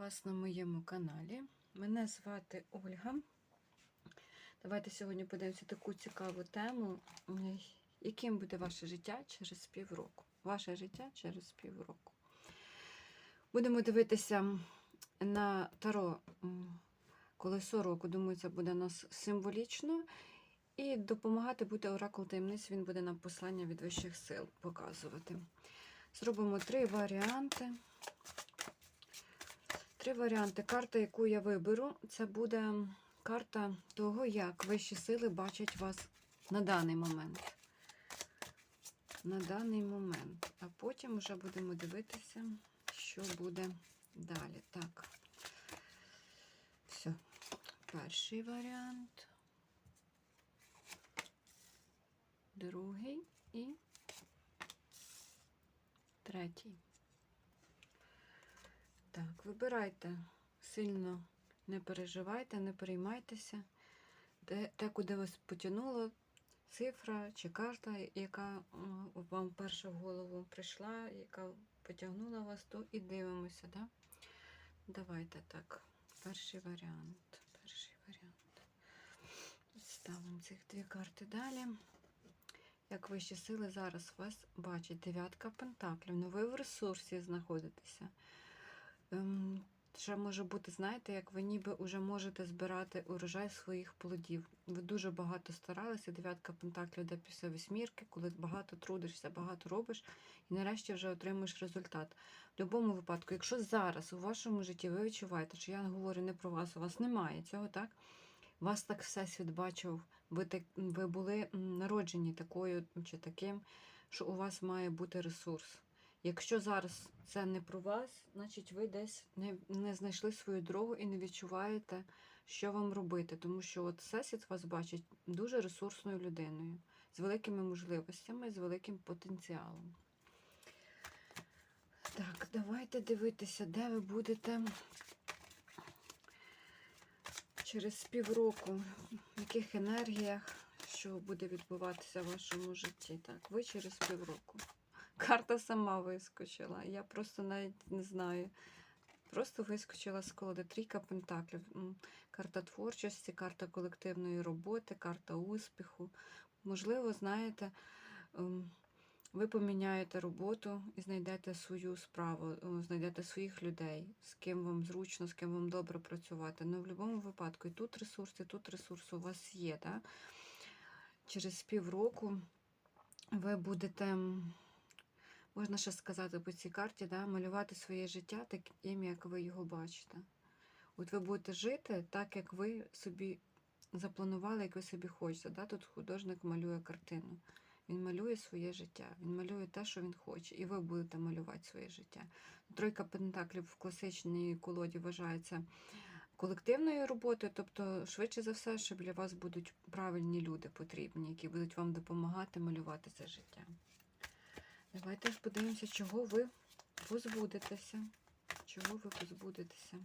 вас на моєму каналі. Мене звати Ольга. Давайте сьогодні подивимося таку цікаву тему. Яким буде ваше життя через півроку? Ваше життя через півроку. Будемо дивитися на таро колесо року. Думаю, це буде нас символічно. І допомагати буде оракул таємниць, він буде нам послання від вищих сил показувати. Зробимо три варіанти. Три варіанти. Карта, яку я виберу, це буде карта того, як вищі сили бачать вас на даний момент. На даний момент. А потім вже будемо дивитися, що буде далі. Так. Все. Перший варіант. Другий і третій. Вибирайте сильно не переживайте, не переймайтеся. Де, те, куди вас потягнуло, цифра чи карта, яка вам перша в голову прийшла, яка потягнула вас, то і дивимося, да? Давайте так. Перший варіант. Перший варіант. Ставимо цих дві карти далі. Як вищі сили зараз вас бачать. Дев'ятка пентаклів. Ну ви в ресурсі знаходитеся. Ще може бути, знаєте, як ви ніби вже можете збирати урожай своїх плодів. Ви дуже багато старалися, дев'ятка пентаклів йде після восьмірки, коли багато трудишся, багато робиш, і нарешті вже отримуєш результат. В будь-якому випадку, якщо зараз у вашому житті ви відчуваєте, що я говорю не про вас, у вас немає цього, так? Вас так всесвіт бачив, ви, так, ви були народжені такою чи таким, що у вас має бути ресурс. Якщо зараз це не про вас, значить ви десь не, не знайшли свою дорогу і не відчуваєте, що вам робити. Тому що от Всесвіт вас бачить дуже ресурсною людиною, з великими можливостями, з великим потенціалом. Так, давайте дивитися, де ви будете через півроку, в яких енергіях, що буде відбуватися в вашому житті. Так, ви через півроку. Карта сама вискочила. Я просто навіть не знаю. Просто вискочила з колоди трійка пентаклів. Карта творчості, карта колективної роботи, карта успіху. Можливо, знаєте, ем, ви поміняєте роботу і знайдете свою справу, знайдете своїх людей, з ким вам зручно, з ким вам добре працювати. Ну, в будь-якому випадку, і тут ресурс, і тут ресурс у вас є. Да? Через півроку ви будете. Можна ще сказати по цій карті, да, малювати своє життя таким, як ви його бачите. От ви будете жити так, як ви собі запланували, як ви собі хочете. Да? Тут художник малює картину. Він малює своє життя, він малює те, що він хоче, і ви будете малювати своє життя. Тройка пентаклів в класичній колоді вважається колективною роботою, тобто, швидше за все, що біля вас будуть правильні люди потрібні, які будуть вам допомагати малювати це життя. Давайте ж подивимося, чого ви позбудетеся. Чого ви позбудетеся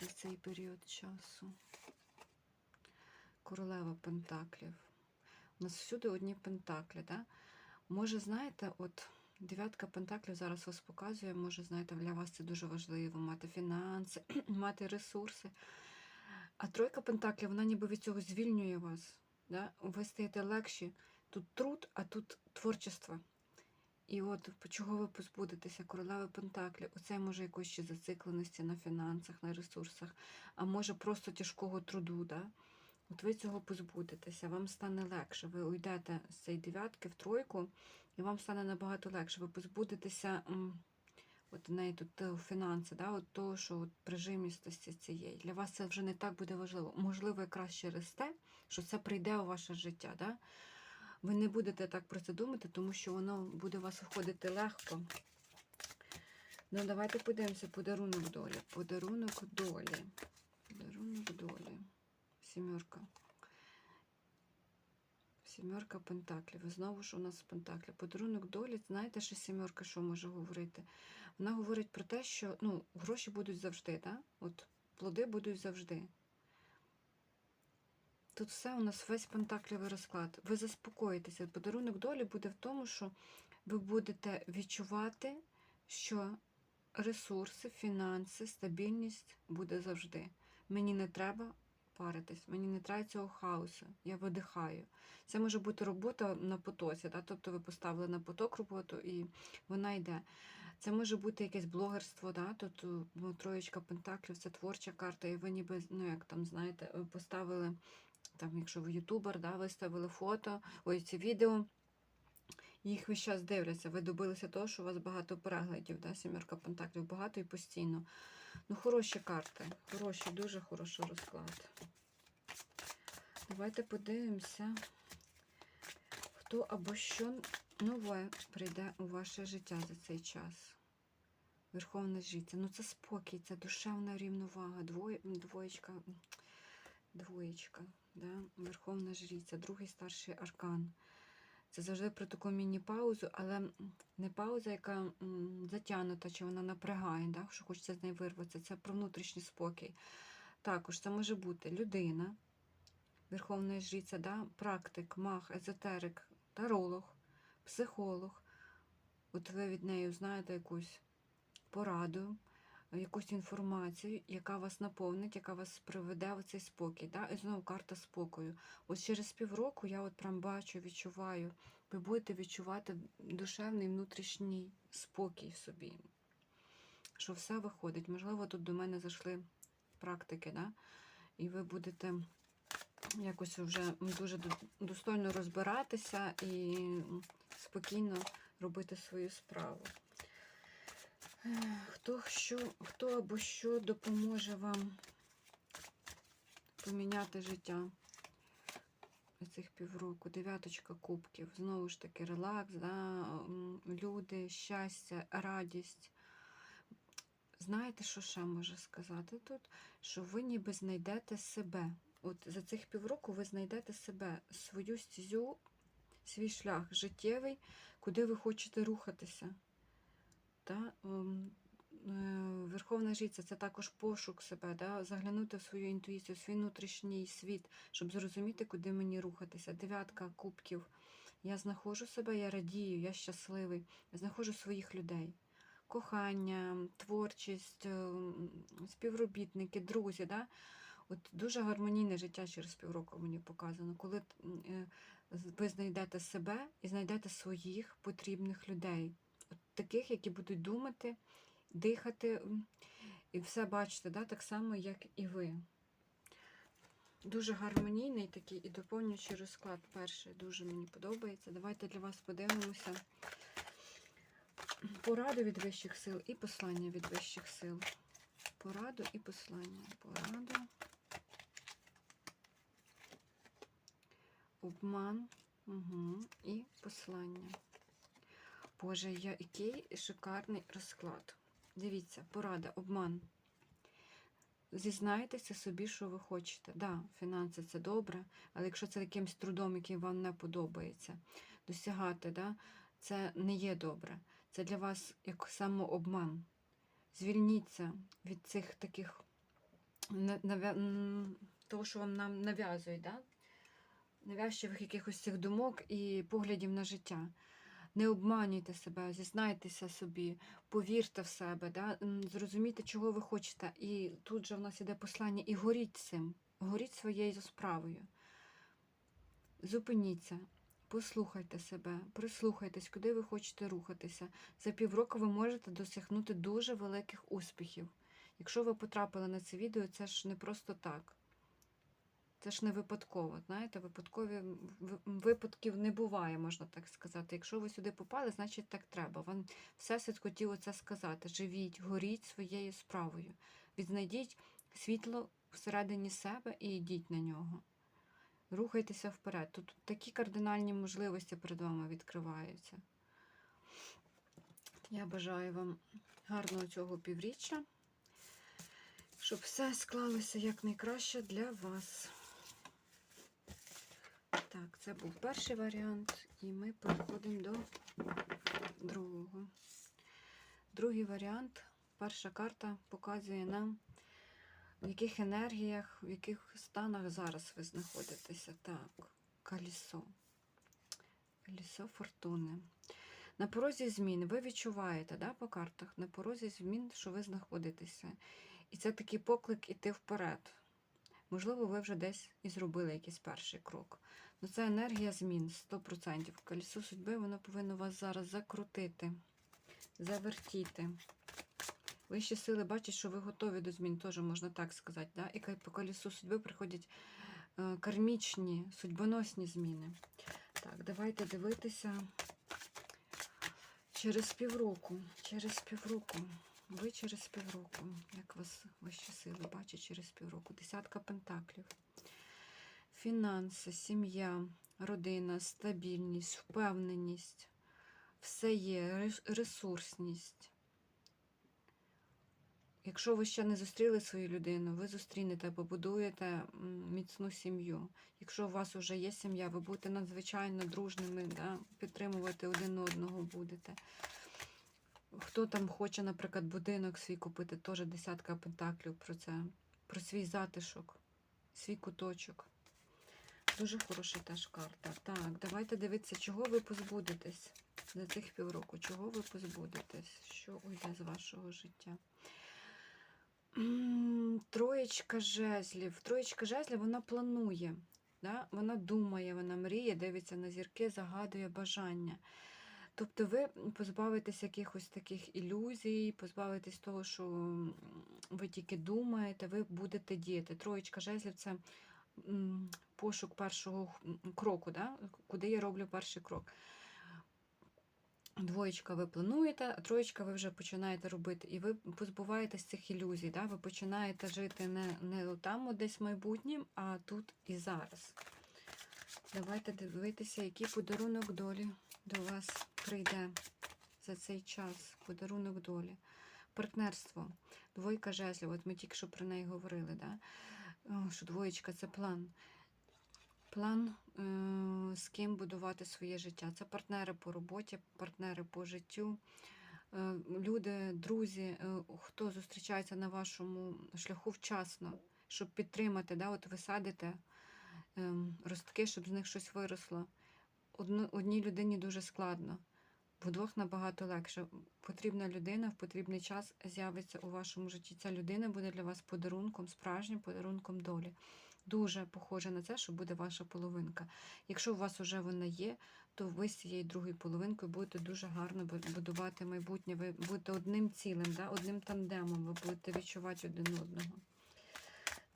за цей період часу. Королева Пентаклів. У нас всюди одні пентаклі, да? Може, знаєте, от дев'ятка пентаклів зараз вас показує, може, знаєте, для вас це дуже важливо мати фінанси, мати ресурси. А тройка пентаклів, вона ніби від цього звільнює вас. Да? Ви стаєте легші. Тут труд, а тут творчество. І от чого ви позбудетеся, королеви Пентаклі, оце може якоїсь ще зацикленості на фінансах, на ресурсах, а може просто тяжкого труду. Да? От ви цього позбудетеся, вам стане легше. Ви уйдете з цієї дев'ятки в тройку, і вам стане набагато легше. Ви позбудетеся, от неї тут е, фінанси, да? от того, що от прижимістості цієї. Для вас це вже не так буде важливо. Можливо, якраз через те, що це прийде у ваше життя. Да? Ви не будете так про це думати, тому що воно буде вас виходити легко. Ну, давайте подивимося подарунок долі. Подарунок долі. Подарунок долі. Сімерка. Сімерка пентаклів. Знову ж у нас пентаклі. Подарунок долі, знаєте, що сімерка що може говорити? Вона говорить про те, що ну, гроші будуть завжди, да? От плоди будуть завжди. Тут все у нас весь пентаклівий розклад. Ви заспокоїтеся. Подарунок долі буде в тому, що ви будете відчувати, що ресурси, фінанси, стабільність буде завжди. Мені не треба паритись, мені не треба цього хаосу. Я видихаю. Це може бути робота на потоці, да? тобто ви поставили на поток роботу і вона йде. Це може бути якесь блогерство, да? тут ну, троєчка пентаклів, це творча карта, і ви ніби, ну як там, знаєте, поставили, там, якщо ви ютубер, да, виставили фото, ось ці відео. Їх весь час дивляться. Ви добилися того, що у вас багато переглядів, да? сімерка пентаклів, багато і постійно. Ну, хороші карти. Хороші, дуже хороший розклад. Давайте подивимося, хто або що нове прийде у ваше життя за цей час. Верховна життя. Ну, це спокій, це душевна рівновага. Двоє, двоєчка, двоєчка, да? Верховна жриця, другий старший аркан. Це завжди про таку міні-паузу, але не пауза, яка затягнута, чи вона напрягає, да? що хочеться з неї вирватися. Це про внутрішній спокій. Також це може бути людина, верховна жриця, да? практик, маг, езотерик, таролог, психолог. От ви від неї знаєте якусь пораду, якусь інформацію, яка вас наповнить, яка вас приведе в цей спокій. Да? І знову карта спокою. Ось через півроку я от прям бачу, відчуваю, ви будете відчувати душевний внутрішній спокій в собі. Що все виходить. Можливо, тут до мене зайшли практики, да? і ви будете якось вже дуже достойно розбиратися і спокійно робити свою справу. Хто, що, хто або що допоможе вам поміняти життя цих півроку? Дев'яточка кубків. Знову ж таки, релакс, да? люди, щастя, радість. Знаєте, що ще можу сказати тут? Що ви ніби знайдете себе. От за цих півроку ви знайдете себе, свою стезю, свій шлях життєвий, куди ви хочете рухатися. Та? ем, е, Верховна жриця це також пошук себе, да? заглянути в свою інтуїцію, в свій внутрішній світ, щоб зрозуміти, куди мені рухатися. Дев'ятка кубків. Я знаходжу себе, я радію, я щасливий, я знаходжу своїх людей. Кохання, творчість, ем, співробітники, друзі. Да? От дуже гармонійне життя через півроку мені показано, коли е, ви знайдете себе і знайдете своїх потрібних людей, таких, які будуть думати, дихати і все бачити, да? так само, як і ви. Дуже гармонійний такий і доповнюючий розклад. Перший дуже мені подобається. Давайте для вас подивимося пораду від вищих сил і послання від вищих сил. Пораду і послання. Пораду. Обман. Угу. І послання. Боже, який шикарний розклад. Дивіться, порада, обман. Зізнайтеся собі, що ви хочете. Да, фінанси це добре, але якщо це якимсь трудом, який вам не подобається, досягати, да, це не є добре. Це для вас як самообман. Звільніться від цих таких того, що вам нам нав'язують, да? навязчивих якихось цих думок і поглядів на життя. Не обманюйте себе, зізнайтеся собі, повірте в себе, да? зрозумійте, чого ви хочете. І тут же в нас іде послання, і горіть цим, горіть своєю справою. Зупиніться, послухайте себе, прислухайтесь, куди ви хочете рухатися. За півроку ви можете досягнути дуже великих успіхів. Якщо ви потрапили на це відео, це ж не просто так. Це ж не випадково. Знаєте, випадкові випадків не буває, можна так сказати. Якщо ви сюди попали, значить так треба. Вам всесвіт хотів це сказати. Живіть, горіть своєю справою. Відзнайдіть світло всередині себе і йдіть на нього. Рухайтеся вперед. Тут такі кардинальні можливості перед вами відкриваються. Я бажаю вам гарного цього півріччя, щоб все склалося якнайкраще для вас. Так, це був перший варіант, і ми переходимо до другого. Другий варіант. Перша карта показує нам, в яких енергіях, в яких станах зараз ви знаходитеся. Так, колесо. Колесо фортуни. На порозі змін ви відчуваєте да, по картах, на порозі змін, що ви знаходитеся. І це такий поклик іти вперед. Можливо, ви вже десь і зробили якийсь перший крок. Ну, це енергія змін 100%. Колесо судьби воно повинно вас зараз закрутити, завертіти. Вищі сили бачать, що ви готові до змін, теж можна так сказати. Да? І по колесу судьби приходять е, кармічні, судьбоносні зміни. Так, давайте дивитися через півроку. Через півроку. Ви через півроку. Як вас вищі сили бачать через півроку. Десятка пентаклів. Фінанси, сім'я, родина, стабільність, впевненість. Все є, ресурсність. Якщо ви ще не зустріли свою людину, ви зустрінете, побудуєте міцну сім'ю. Якщо у вас вже є сім'я, ви будете надзвичайно дружними, да? підтримувати один одного будете. Хто там хоче, наприклад, будинок свій купити, теж десятка пентаклів про це, про свій затишок, свій куточок. Дуже хороша теж карта. Так, давайте дивитися, чого ви позбудетесь за цих півроку. Чого ви позбудетесь? Що уйде з вашого життя? Троєчка жезлів. Троєчка жезлів вона планує, да? вона думає, вона мріє, дивиться на зірки, загадує бажання. Тобто ви позбавитесь якихось таких ілюзій, позбавитесь того, що ви тільки думаєте, ви будете діяти. Троєчка жезлів це пошук першого кроку, да? куди я роблю перший крок. Двоєчка ви плануєте, а троєчка ви вже починаєте робити. І ви позбуваєтесь цих ілюзій. Да? Ви починаєте жити не, не там десь майбутнім, а тут і зараз. Давайте дивитися, який подарунок долі до вас прийде за цей час. Подарунок долі. Партнерство. Двойка жезлів. От ми тільки що про неї говорили. Да? Що двоєчка це план. План, е, з ким будувати своє життя. Це партнери по роботі, партнери по життю, е, люди, друзі, е, хто зустрічається на вашому шляху вчасно, щоб підтримати. Да? От ви садите е, ростки, щоб з них щось виросло. Одній людині дуже складно, вдвох набагато легше. Потрібна людина в потрібний час з'явиться у вашому житті. Ця людина буде для вас подарунком, справжнім подарунком долі. Дуже похоже на це, що буде ваша половинка. Якщо у вас вже вона є, то ви з цією другою половинкою будете дуже гарно будувати майбутнє. Ви будете одним цілим, да? одним тандемом, ви будете відчувати один одного.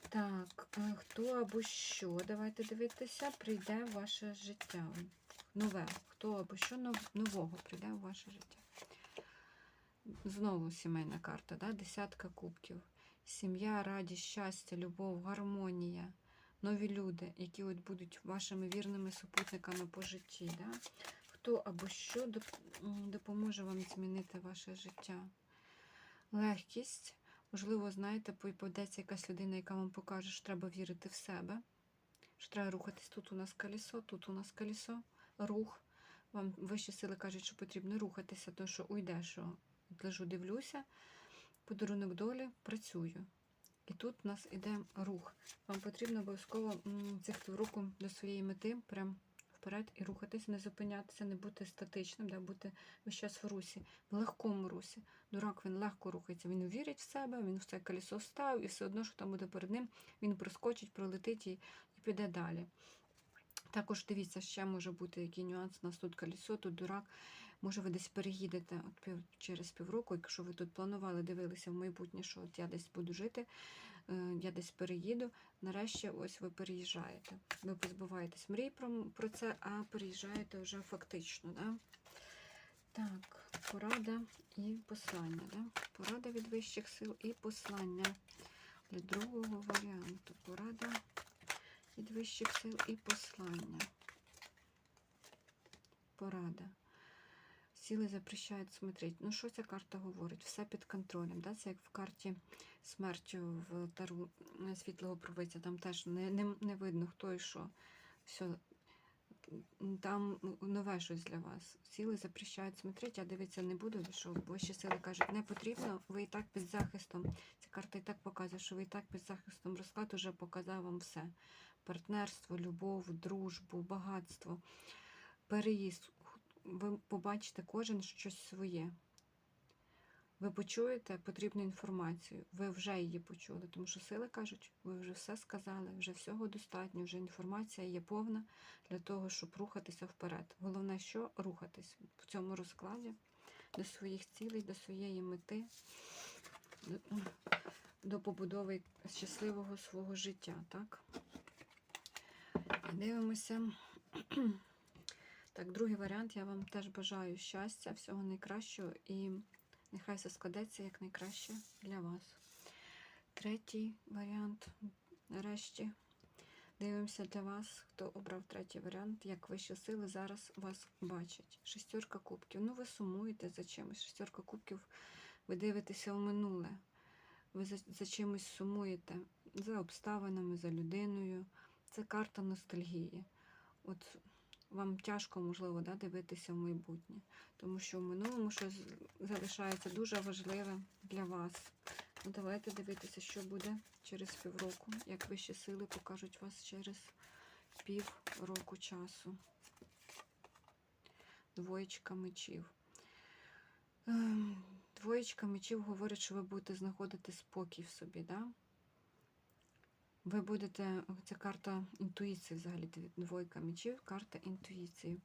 Так, е, хто або що, давайте дивитися, прийде в ваше життя. Нове. Хто або що нового прийде в ваше життя. Знову сімейна карта, да? десятка кубків. Сім'я, радість, щастя, любов, гармонія, нові люди, які от будуть вашими вірними супутниками по житті. Да? Хто або що допоможе вам змінити ваше життя? Легкість. Можливо, знаєте, попадеться якась людина, яка вам покаже, що треба вірити в себе, що треба рухатись. Тут у нас колесо, тут у нас колесо, рух. Вам вищі сили кажуть, що потрібно рухатися, то що уйде, що лежу, дивлюся, подарунок долі, працюю. І тут у нас іде рух. Вам потрібно обов'язково цих півроку до своєї мети прям вперед і рухатись, не зупинятися, не бути статичним, да, бути весь час в русі, в легкому русі. Дурак він легко рухається, він вірить в себе, він в це колесо став, і все одно, що там буде перед ним, він проскочить, пролетить і, і піде далі. Також дивіться, ще може бути який нюанс. У нас тут колесо, тут дурак. Може, ви десь переїдете от пів, через півроку, якщо ви тут планували, дивилися в майбутнє, що от я десь буду жити, е, я десь переїду. Нарешті ось ви переїжджаєте. Ви позбуваєтесь мрій про, про це, а переїжджаєте вже фактично. Да? Так, порада і послання. Да? Порада від вищих сил і послання для другого варіанту. Порада від вищих сил і послання. Порада. Сили запрещають смотреть. Ну, що ця карта говорить? Все під контролем. Да? Це як в карті смерті в тару е, світлого провиця. Там теж не, не, не видно, хто і що. Все. Там нове щось для вас. Сили запрещають смотреть, я дивитися не буду, що вищі сили кажуть, не потрібно, ви і так під захистом. Ця карта і так показує, що ви і так під захистом. Розклад уже показав вам все. Партнерство, любов, дружбу, багатство, переїзд. ви побачите кожен щось своє. Ви почуєте потрібну інформацію, ви вже її почули, тому що сили кажуть, ви вже все сказали, вже всього достатньо, вже інформація є повна для того, щоб рухатися вперед. Головне, що рухатись в цьому розкладі до своїх цілей, до своєї мети, до, до побудови щасливого свого життя. Так? Дивимося. Так, другий варіант. Я вам теж бажаю щастя, всього найкращого і нехай все складеться як для вас. Третій варіант. Нарешті дивимося для вас, хто обрав третій варіант, як вищі сили зараз вас бачать. Шестерка кубків. Ну, ви сумуєте за чимось. Шестерка кубків, ви дивитеся у минуле. Ви за, за чимось сумуєте, за обставинами, за людиною. Це карта ностальгії. От вам тяжко, можливо, да, дивитися в майбутнє, тому що в минулому щось залишається дуже важливе для вас. Ну, давайте дивитися, що буде через півроку, як вищі сили покажуть вас через півроку часу. Двоєчка мечів. Ем, Двоєчка мечів говорить, що ви будете знаходити спокій в собі. Да? Ви будете, це карта інтуїції взагалі, двойка мечів, карта інтуїції.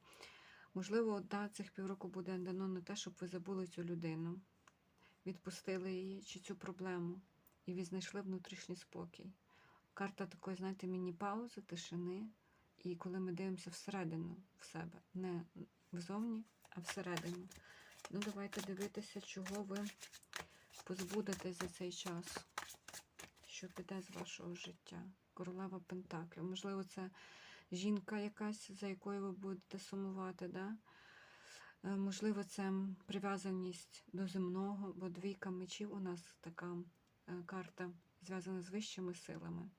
Можливо, да, цих півроку буде дано на те, щоб ви забули цю людину, відпустили її чи цю проблему, і ви знайшли внутрішній спокій. Карта такої, знаєте, міні-паузи, тишини. І коли ми дивимося всередину в себе, не взовні, а всередину. Ну, давайте дивитися, чого ви позбудетесь за цей час що піде з вашого життя. Королева Пентаклів. Можливо, це жінка якась, за якою ви будете сумувати. Да? Е, Можливо, це прив'язаність до земного, бо двійка мечів у нас така е, карта зв'язана з вищими силами.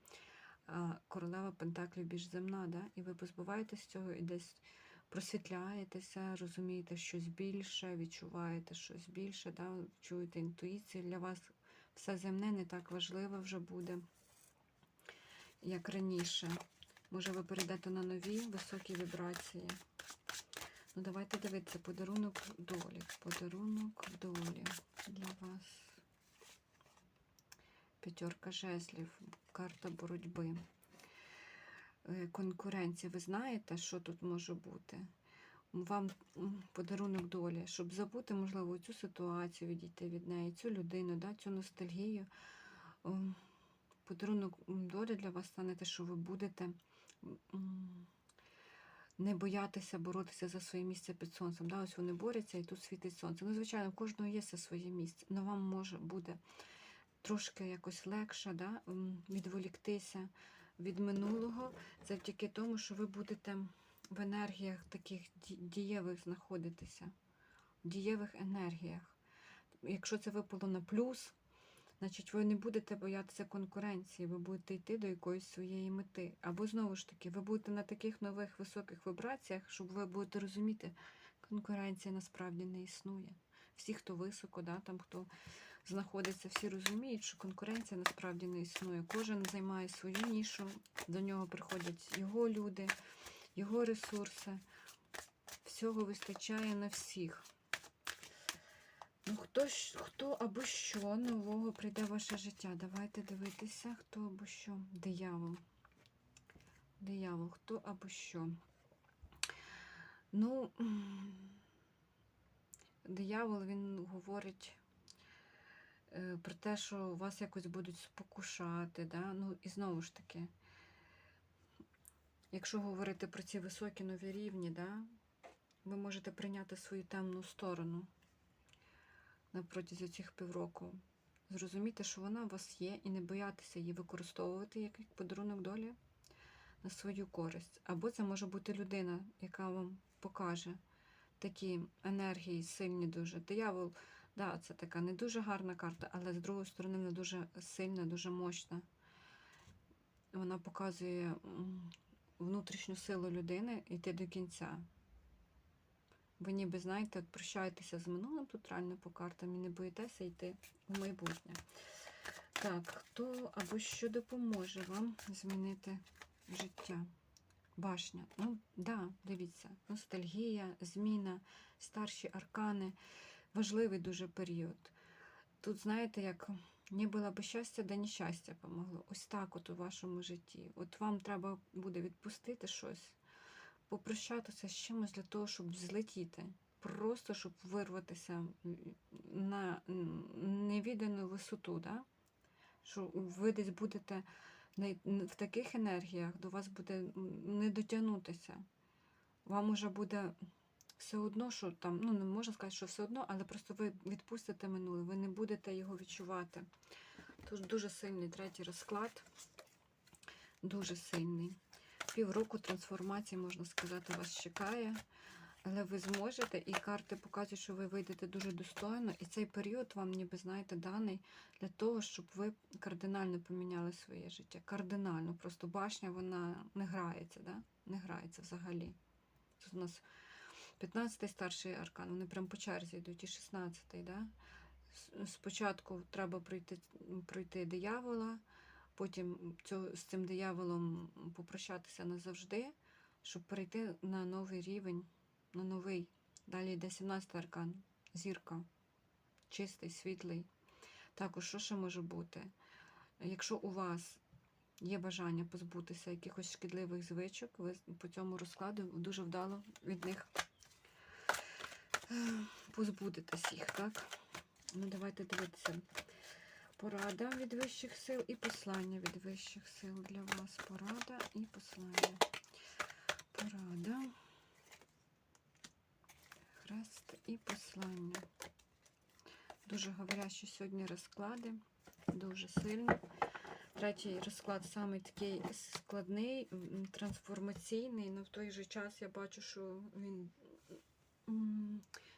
А королева Пентаклів більш земна, да? і ви позбуваєтесь цього і десь просвітляєтеся, розумієте щось більше, відчуваєте щось більше, да? чуєте інтуїцію. Для вас все земне не так важливе вже буде, як раніше. Може, ви перейдете на нові високі вібрації. Ну, давайте дивитися, подарунок долі. Подарунок долі для вас. П'ятерка жезлів, карта боротьби. Е, Конкуренція. Ви знаєте, що тут може бути? Вам подарунок долі, щоб забути, можливо, цю ситуацію, відійти від неї, цю людину, да, цю ностальгію. Подарунок долі для вас стане те, що ви будете не боятися боротися за своє місце під сонцем. Да, ось вони борються і тут світить сонце. Ну, звичайно, у кожного є це своє місце, але вам може буде трошки якось легше да, відволіктися від минулого завдяки тому, що ви будете в енергіях таких дієвих знаходитися, в дієвих енергіях. Якщо це випало на плюс, значить ви не будете боятися конкуренції, ви будете йти до якоїсь своєї мети. Або знову ж таки, ви будете на таких нових високих вібраціях, щоб ви будете розуміти, конкуренція насправді не існує. Всі, хто високо, да, там хто знаходиться, всі розуміють, що конкуренція насправді не існує. Кожен займає свою нішу, до нього приходять його люди, його ресурси. Всього вистачає на всіх. Ну, хто, хто або що нового прийде в ваше життя? Давайте дивитися, хто або що. Диявол. Диявол, хто або що. Ну, диявол, він говорить е, про те, що вас якось будуть спокушати. Да? Ну, і знову ж таки, якщо говорити про ці високі нові рівні, да, ви можете прийняти свою темну сторону протязі цих півроку. Зрозуміти, що вона у вас є, і не боятися її використовувати як подарунок долі на свою користь. Або це може бути людина, яка вам покаже такі енергії сильні дуже. Диявол, да, це така не дуже гарна карта, але з другої сторони вона дуже сильна, дуже мощна. Вона показує внутрішню силу людини йти до кінця. Ви ніби знаєте, от прощаєтеся з минулим тут реально по картам і не боїтеся йти в майбутнє. Так, хто або що допоможе вам змінити життя? Башня. Ну, да, дивіться, ностальгія, зміна, старші аркани. Важливий дуже період. Тут, знаєте, як було би щастя, да нещастя помогло. Ось так от у вашому житті. От вам треба буде відпустити щось, попрощатися з чимось для того, щоб злетіти. Просто щоб вирватися на невідану висоту. Да? Що ви десь будете в таких енергіях, до вас буде не дотягнутися. Вам уже буде все одно, що там, ну не можна сказати, що все одно, але просто ви відпустите минуле, ви не будете його відчувати. Тож дуже сильний третій розклад. Дуже сильний. Півроку трансформації, можна сказати, вас чекає. Але ви зможете, і карти показують, що ви вийдете дуже достойно. І цей період вам, ніби знаєте, даний для того, щоб ви кардинально поміняли своє життя. Кардинально. Просто башня, вона не грається, да? не грається взагалі. Тут у нас 15-й старший аркан, вони прям по черзі йдуть, і 16-й. Да? Спочатку треба пройти, пройти диявола, потім з цим дияволом попрощатися назавжди, щоб перейти на новий рівень, на новий. Далі йде 17-й аркан, зірка, чистий, світлий. Також, що ще може бути? Якщо у вас є бажання позбутися якихось шкідливих звичок, ви по цьому розкладу дуже вдало від них позбудетесь їх, так? Ну, давайте дивитися. Порада від вищих сил і послання від вищих сил для вас. Порада і послання. Порада. Хрест і послання. Дуже говорящі сьогодні розклади. Дуже сильно. Третій розклад саме такий складний, трансформаційний, але в той же час я бачу, що він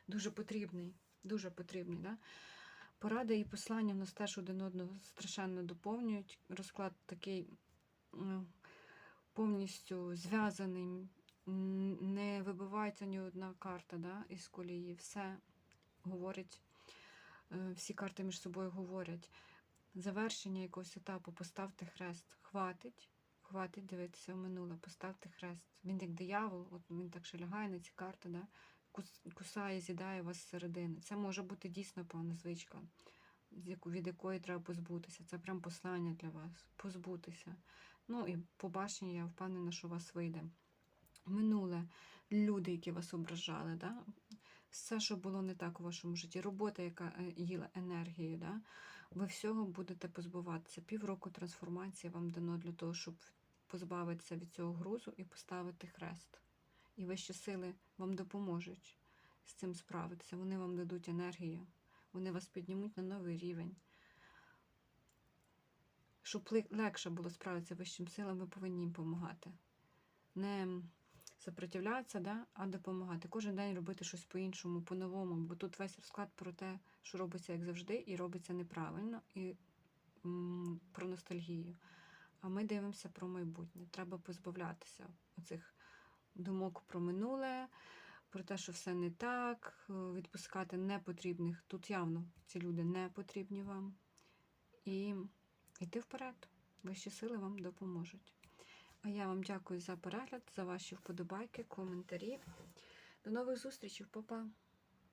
дуже потрібний. Дуже потрібний. Да? Поради і послання в нас теж один одного страшенно доповнюють. Розклад такий повністю зв'язаний, не вибивається ні одна карта да, із колії. Все говорить, е, всі карти між собою говорять. Завершення якогось етапу поставте хрест. Хватить, хватить дивитися в минуле, поставте хрест. Він як диявол, от він так ще лягає на ці карти, да? Кус- кусає, з'їдає вас зсередини. Це може бути дійсно певна звичка, від якої треба позбутися. Це прям послання для вас. Позбутися. Ну і побачення, я впевнена, що у вас вийде. Минуле, люди, які вас ображали, да? все, що було не так у вашому житті, робота, яка е, їла енергію, да? ви всього будете позбуватися. Півроку трансформації вам дано для того, щоб позбавитися від цього грузу і поставити хрест. І вищі сили вам допоможуть з цим справитися. Вони вам дадуть енергію, вони вас піднімуть на новий рівень. Щоб легше було справитися вищим силам, ви повинні їм допомагати. Не сопротивлятися, да, а допомагати. Кожен день робити щось по-іншому, по-новому, бо тут весь розклад про те, що робиться як завжди, і робиться неправильно, і м, про ностальгію. А ми дивимося про майбутнє. Треба позбавлятися оцих думок про минуле, про те, що все не так, е, відпускати непотрібних. Тут явно ці люди не потрібні вам. І йти вперед. Вищі сили вам допоможуть. А я вам дякую за перегляд, за ваші вподобайки, коментарі. До нових зустрічей, Па-па!